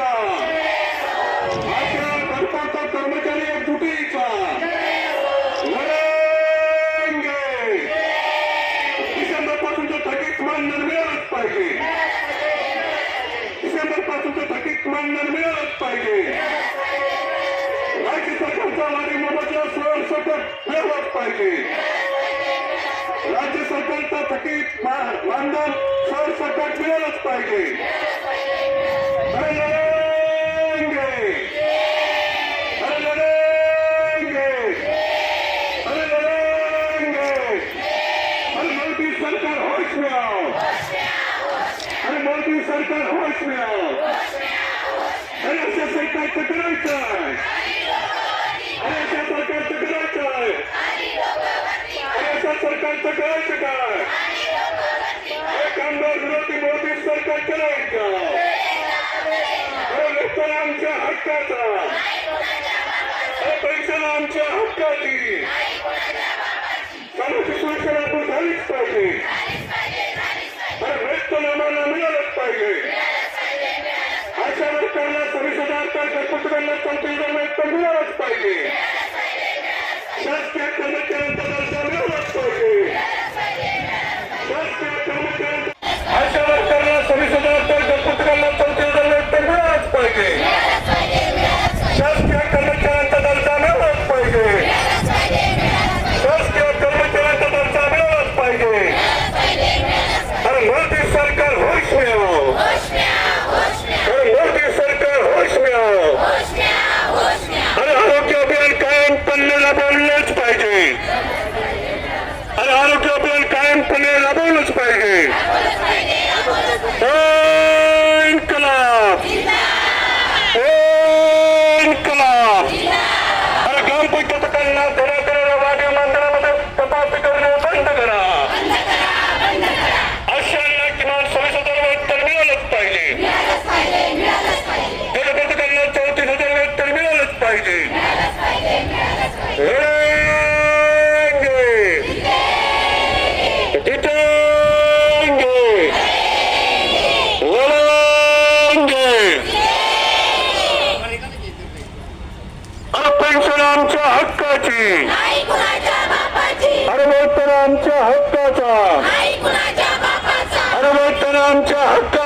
तुटीचा आपल्या घरपालता कर्मचारी तुटीचा लढेंगे डिसेंबर पासूनचं थकीत मानधन मिळालंच पाहिजे डिसेंबर पासूनचं थकीत मानधन मिळालंच पाहिजे राज्य सरकारचा वारी मोबदला सोळ सकट पाहिजे राज्य सरकारचा थकीत मा- मानधन सोळ सकट मिळालंच पाहिजे. सरकार होश में आओ। अरे मोदी सरकार होश में आओ। अरे अशा सरकार करायचं आहे अरे अशा सरकार करायचं आहे अरे अशा सरकार करायचं काय अरे कामगार विरोधी मोदी सरकार करायचं अरे वेतन आमच्या हक्काचा। अरे पेन्शन आमच्या हक्काची। अरे मिळालंच पाहिजे अशा लोकांना सव्वीस हजार तर घरपत्रांना चौतीस हजार मिळालंच पाहिजे. राबवलंच पाहिजे ओ इन्कलाब ओ इन्कलाब अरे ग्रामपंचायतीकडनं घरा घरा वाढीव मंदिरामध्ये तपासणी करणे बंद करा अशांना किमान सव्वीस हजार वेतन मिळालंच पाहिजे घरपत्रकांना चौतीस हजार वेतन मिळालंच पाहिजे लढेंगे. आमच्या हक्काची. अरे वेतन आमच्या हक्काचा. अरे वेतन आमच्या हक्काचा.